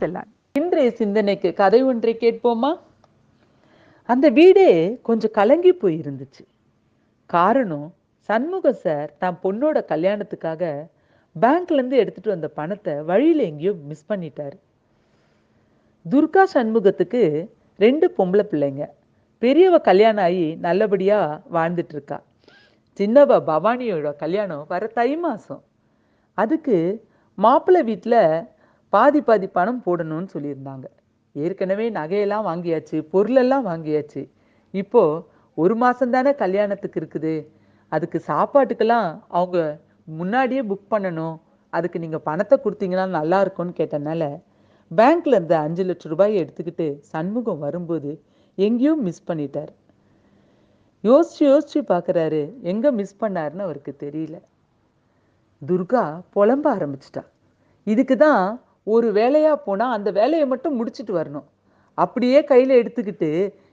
செல்லான். இன்றைய சிந்தனைக்கு கதை ஒன்றை கேட்போமா? அந்த வீடே கொஞ்சம் கலங்கி போயிருந்துச்சு. காரணம் சண்முகம் சார் தான் பொண்ணோட கல்யாணத்துக்காக பேங்க்லேருந்து எடுத்துகிட்டு எடுத்துட்டு வந்த பணத்தை வழியில் எங்கேயோ மிஸ் பண்ணிட்டார். துர்கா சண்முகத்துக்கு ரெண்டு பொம்பளை பிள்ளைங்க. பெரியவ கல்யாணம் ஆகி நல்லபடியாக வாழ்ந்துட்டுருக்கா. சின்னவ பவானியோட கல்யாணம் வர தை மாதம் அதுக்கு மாப்பிள்ளை வீட்டில் பாதி பாதி பணம் போடணும்னு சொல்லியிருந்தாங்க. ஏற்கனவே நகையெல்லாம் வாங்கியாச்சு பொருளெல்லாம் வாங்கியாச்சு. இப்போ ஒரு மாதம் தானே கல்யாணத்துக்கு இருக்குது. அதுக்கு சாப்பாட்டுக்கெல்லாம் அவங்க முன்னாடியே புக் பண்ணணும். அதுக்கு நீங்கள் பணத்தை கொடுத்தீங்கன்னா நல்லா இருக்கும்னு கேட்டனால பேங்க்ல இருந்த அஞ்சு லட்சம் ரூபாயை எடுத்துக்கிட்டு சண்முகம் வரும்போது எங்கேயோ மிஸ் பண்ணிட்டார். யோசிச்சு யோசிச்சு பார்க்குறாரு எங்கே மிஸ் பண்ணாருன்னு அவருக்கு தெரியல. துர்கா புலம்ப ஆரம்பிச்சிட்டா. இதுக்கு தான் ஒரு வேலையாக போனால் அந்த வேலையை மட்டும் முடிச்சிட்டு வரணும். அப்படியே கையில் எடுத்துக்கிட்டு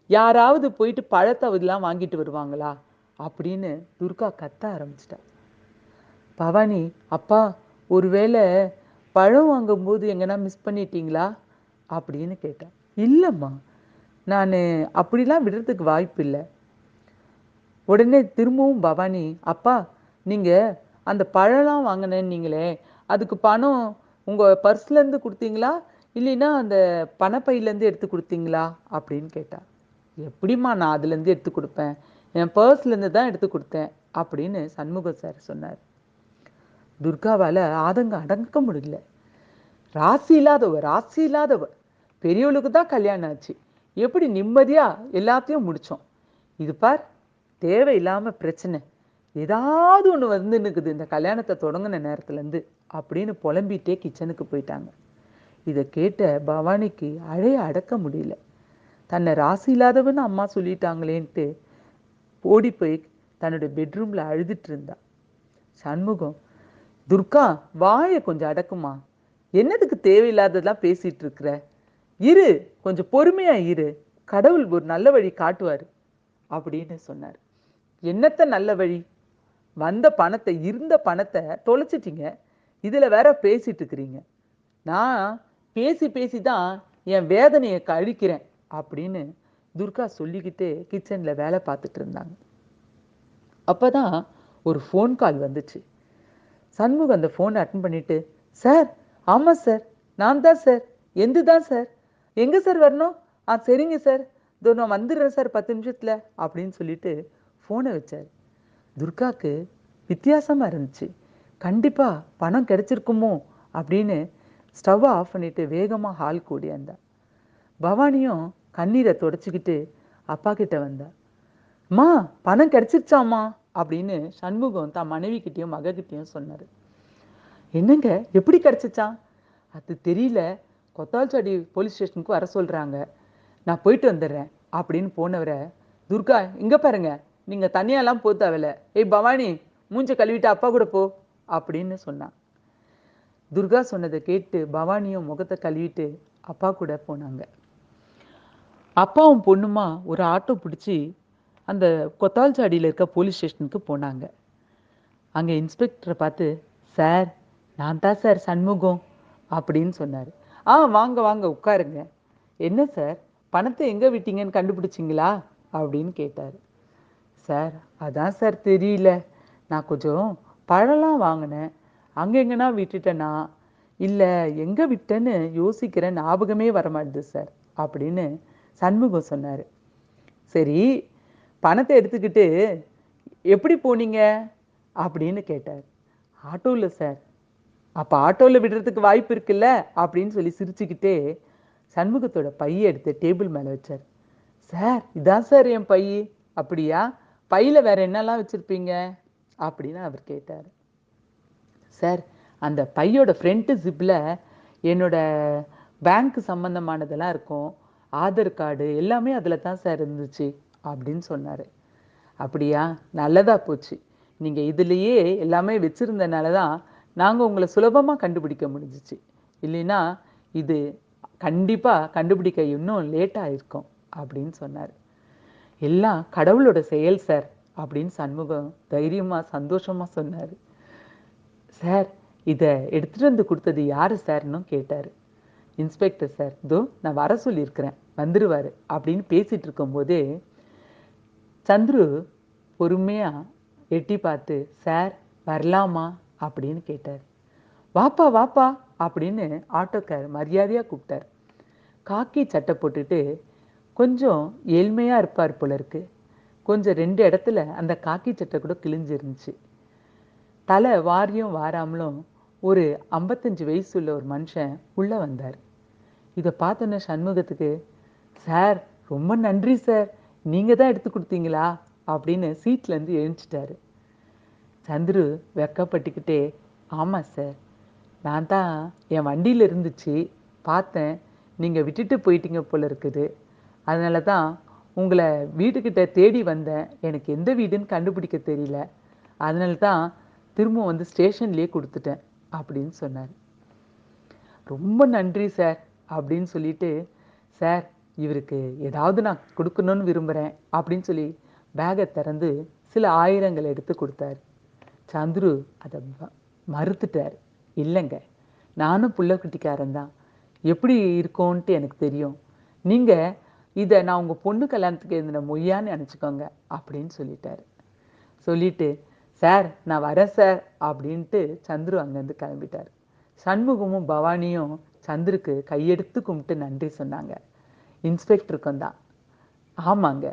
யாராவது போயிட்டு பழத்தை இதெல்லாம் வாங்கிட்டு வருவாங்களா? அப்படின்னு துர்கா கத்த ஆரம்பிச்சிட்டா. பவானி அப்பா ஒருவேளை பழம் வாங்கும்போது எங்கன்னா மிஸ் பண்ணிட்டீங்களா? அப்படின்னு கேட்டேன் இல்லைம்மா நான் அப்படிலாம் விடுறதுக்கு வாய்ப்பு இல்லை. உடனே திரும்பவும் பவானி அப்பா நீங்கள் அந்த பழம்லாம் வாங்கினேன்னீங்களே அதுக்கு பணம் உங்கள் பர்ஸ்லேருந்து கொடுத்தீங்களா? இல்லைன்னா அந்த பணப்பையிலேருந்து எடுத்து கொடுத்தீங்களா? அப்படின்னு கேட்டார் எப்படிம்மா நான் அதுலேருந்து எடுத்து கொடுப்பேன்? என் பர்ஸ்லேருந்து தான் எடுத்து கொடுத்தேன். அப்படின்னு சண்முகம் சார் சொன்னார். துர்காவால் ஆதங்கம் அடங்க முடியல. ராசி இல்லாதவ ராசி இல்லாதவ பெரியவளுக்கு தான் கல்யாணம் ஆச்சு. எப்படி நிம்மதியாக எல்லாத்தையும் முடித்தோம் இது பார் தேவையில்லாமல் பிரச்சனை. ஏதாவது ஒன்று வந்து நிக்குது. இந்த கல்யாணத்தை தொடங்கின நேரத்துலேருந்து அப்படின்னு புலம்பிட்டே கிச்சனுக்கு போயிட்டாங்க. இதை கேட்ட பவானிக்கு அழைய அடக்க முடியல. தன்னை ராசி இல்லாதவன்னு அம்மா சொல்லிட்டாங்களேன்ட்டு ஓடி போய் தன்னோட பெட்ரூம்ல அழுதுட்டு இருந்தா. சண்முகம் துர்கா வாயை கொஞ்சம் அடக்குமா? என்னதுக்கு தேவையில்லாததெல்லாம் பேசிட்டு இருக்கிற? இரு கொஞ்சம் பொறுமையா இரு. கடவுள் ஒரு நல்ல வழி காட்டுவார். அப்படின்னு சொன்னார். என்னத்த நல்ல வழி? வந்த பணத்தை இருந்த பணத்தை தொலைச்சிட்டீங்க. இதில் வேற பேசிட்டு இருக்கிறீங்க நான் பேசி பேசி தான் என் வேதனையை கழிக்கிறேன் அப்படின்னு துர்கா சொல்லிக்கிட்டே கிச்சனில் வேலை பார்த்துட்டு இருந்தாங்க. அப்போ தான் ஒரு ஃபோன் கால் வந்துச்சு. சண்முகம் அந்த ஃபோனை அட்டன் பண்ணிட்டு சார் ஆமாம் சார் நான் தான் சார் எந்த தான் சார் எங்கே சார் வரணும்? ஆ சரிங்க சார் இதோ நான் வந்துடுறேன் சார் பத்து நிமிஷத்தில் அப்படின்னு சொல்லிட்டு ஃபோனை வச்சார். துர்காவுக்கு வித்தியாசமாக இருந்துச்சு. கண்டிப்பாக பணம் கிடச்சிருக்குமோ அப்படின்னு ஸ்டவ்வை ஆஃப் பண்ணிட்டு வேகமாக ஹால் கூடியாந்தா பவானியும் கண்ணீரை தொடச்சிக்கிட்டு அப்பா கிட்ட வந்தா. அம்மா பணம் கிடச்சிருச்சாம்மா? அப்படின்னு சண்முகம் தான் மனைவி மகக்கிட்டேயும் சொன்னார். என்னங்க எப்படி கிடைச்சிச்சான் அது தெரியல. கொத்தால்சாடி போலீஸ் ஸ்டேஷனுக்கு வர சொல்கிறாங்க நான் போயிட்டு வந்துடுறேன் அப்படின்னு போனவரை துர்கா இங்கே பாருங்க. நீங்கள் தனியாலாம் போ தேவையில்ல. ஏய் பவானி மூஞ்ச கழுவிட்டு அப்பா கூட போ. அப்படின்னு சொன்னான். துர்கா சொன்னதை கேட்டு பவானியும் முகத்தை கழுவிட்டு அப்பா கூட போனாங்க. அப்பாவும் பொண்ணுமா ஒரு ஆட்டோ பிடிச்சி அந்த கொத்தால்சாடியில் இருக்க போலீஸ் ஸ்டேஷனுக்கு போனாங்க. அங்கே இன்ஸ்பெக்டரை பார்த்து சார் நான் தான் சார் சண்முகம் அப்படின்னு சொன்னார். ஆ வாங்க வாங்க உட்காருங்க. என்ன சார்? பணத்தை எங்கே விட்டீங்கன்னு கண்டுபிடிச்சிங்களா? அப்படின்னு கேட்டார். சார் அதான் சார் தெரியல. நான் கொஞ்சம் பழம்லாம் வாங்கினேன். அங்கே எங்கன்னா விட்டுட்டேனா? இல்லை எங்கே விட்டேன்னு யோசிக்கிற ஞாபகமே வரமாட்டுது சார் அப்படின்னு சண்முகம் சொன்னார். சரி பணத்தை எடுத்துக்கிட்டு எப்படி போனீங்க? அப்படின்னு கேட்டார். ஆட்டோவில் சார். அப்போ ஆட்டோவில் விடுறதுக்கு வாய்ப்பு இருக்குல்ல? அப்படின்னு சொல்லி சிரிச்சுக்கிட்டே சண்முகத்தோட பையை எடுத்து டேபிள் மேலே வச்சார். சார் இதான் சார் என் பை. அப்படியா? பையில் வேற என்னெல்லாம் வச்சுருப்பீங்க? அப்படின்னு அவர் கேட்டார். சார் அந்த பையோட ஃப்ரண்ட்டு ஜிப்பில் என்னோட பேங்க் சம்மந்தமானதெல்லாம் இருக்கும். ஆதார் கார்டு எல்லாமே அதில் தான் சார் இருந்துச்சு அப்படின்னு சொன்னார். அப்படியா? நல்லதாக போச்சு. நீங்கள் இதுலேயே எல்லாமே வச்சுருந்தனால தான் நாங்கள் உங்களை சுலபமாக கண்டுபிடிக்க முடிஞ்சிச்சு. இல்லைன்னா இது கண்டிப்பாக கண்டுபிடிக்க இன்னும் லேட்டாக இருக்கும் அப்படின்னு சொன்னார். எல்லாம் கடவுளோட செயல் சார். அப்படின்னு சண்முகம் தைரியமாக சந்தோஷமாக சொன்னார். சார் இதை எடுத்துகிட்டு வந்து கொடுத்தது யார் சார்னும் கேட்டார். Inspector sir. இதோ நான் வர சொல்லியிருக்கிறேன். வந்துடுவார் அப்படின்னு பேசிகிட்டு இருக்கும்போதே சந்துரு பொறுமையாக எட்டி பார்த்து சார் வரலாமா? அப்படின்னு கேட்டார். வாப்பா வாப்பா அப்படின்னு ஆட்டோக்கார் மரியாதையாக கூப்பிட்டார். காக்கி சட்டை போட்டுட்டு கொஞ்சம் ஏழ்மையாக இருப்பார் போல இருக்குது கொஞ்சம் ரெண்டு இடத்துல அந்த காக்கி சட்டை கூட கிழிஞ்சிருந்துச்சு. தலை வாரியும் வாராமலும் ஒரு ஐம்பத்தஞ்சு வயசு உள்ள ஒரு மனுஷன் உள்ளே வந்தார். இதை பார்த்தோன்னே சண்முகத்துக்கு சார் ரொம்ப நன்றி சார். நீங்கள் தான் எடுத்து கொடுத்தீங்களா? அப்படின்னு சீட்லேருந்து இருந்து சந்துரு வெக்கப்பட்டுக்கிட்டே ஆமாம் சார். நான் தான் என் வண்டியில் இருந்துச்சு. பார்த்தேன். நீங்கள் விட்டுட்டு போயிட்டீங்க போல இருக்குது. அதனால தான் உங்களை வீட்டுக்கிட்ட தேடி வந்தேன். எனக்கு எந்த வீடுன்னு கண்டுபிடிக்க தெரியல. அதனால தான் திரும்ப வந்து ஸ்டேஷன்லேயே கொடுத்துட்டேன் அப்படின்னு சொன்னார். ரொம்ப நன்றி சார் அப்படின்னு சொல்லிட்டு சார் இவருக்கு ஏதாவது நான் கொடுக்கணும்னு விரும்புகிறேன் அப்படின்னு சொல்லி பேகை திறந்து சில ஆயிரங்கள் எடுத்து கொடுத்தாரு. சந்துரு அதை மறுத்துட்டார். இல்லைங்க நானும் புள்ளக்குட்டிக்காரன் தான். எப்படி இருக்கோன்ட்டு எனக்கு தெரியும். நீங்கள் இதை நான் உங்கள் பொண்ணு கல்யாணத்துக்கு எழுதின மொய்யான்னு நினச்சிக்கோங்க அப்படின்னு சொல்லிட்டாரு. சொல்லிட்டு சார் நான் வரேன் சார் அப்படின்ட்டு சந்துரு அங்கேருந்து கிளம்பிட்டார். சண்முகமும் பவானியும் சந்துருக்கு கையெடுத்து கும்பிட்டு நன்றி சொன்னாங்க. இன்ஸ்பெக்டருக்கும் தான். ஆமாங்க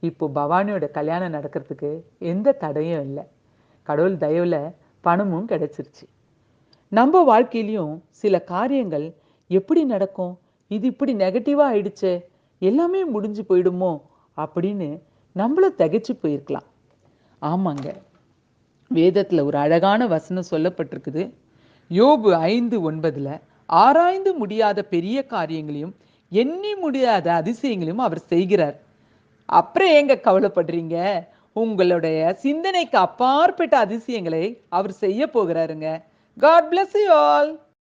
இப்போ பவானியோட கல்யாணம் நடக்கிறதுக்கு எந்த தடையும் இல்லை. கடவுள் தயவில் பணமும் கிடைச்சிருச்சு. நம்ம வாழ்க்கையிலையும் சில காரியங்கள் எப்படி நடக்கும்? இது இப்படி நெகட்டிவாக ஆயிடுச்சே. எல்லாமே முடிஞ்சு போயிடுமோ அப்படின்னு நம்மளும் தகைச்சு போயிருக்கலாம். ஆமாங்க. வேதத்துல ஒரு அழகான வசனம் சொல்லப்பட்டிருக்குது. யோபு ஐந்து ஒன்பதுல ஆராய்ந்து முடியாத பெரிய காரியங்களையும் எண்ணி முடியாத அதிசயங்களையும் அவர் செய்கிறார். அப்புறம் ஏங்க கவலைப்படுறீங்க? உங்களுடைய சிந்தனைக்கு அப்பாற்பட்ட அதிசயங்களை அவர் செய்ய போகிறாருங்க. God bless you all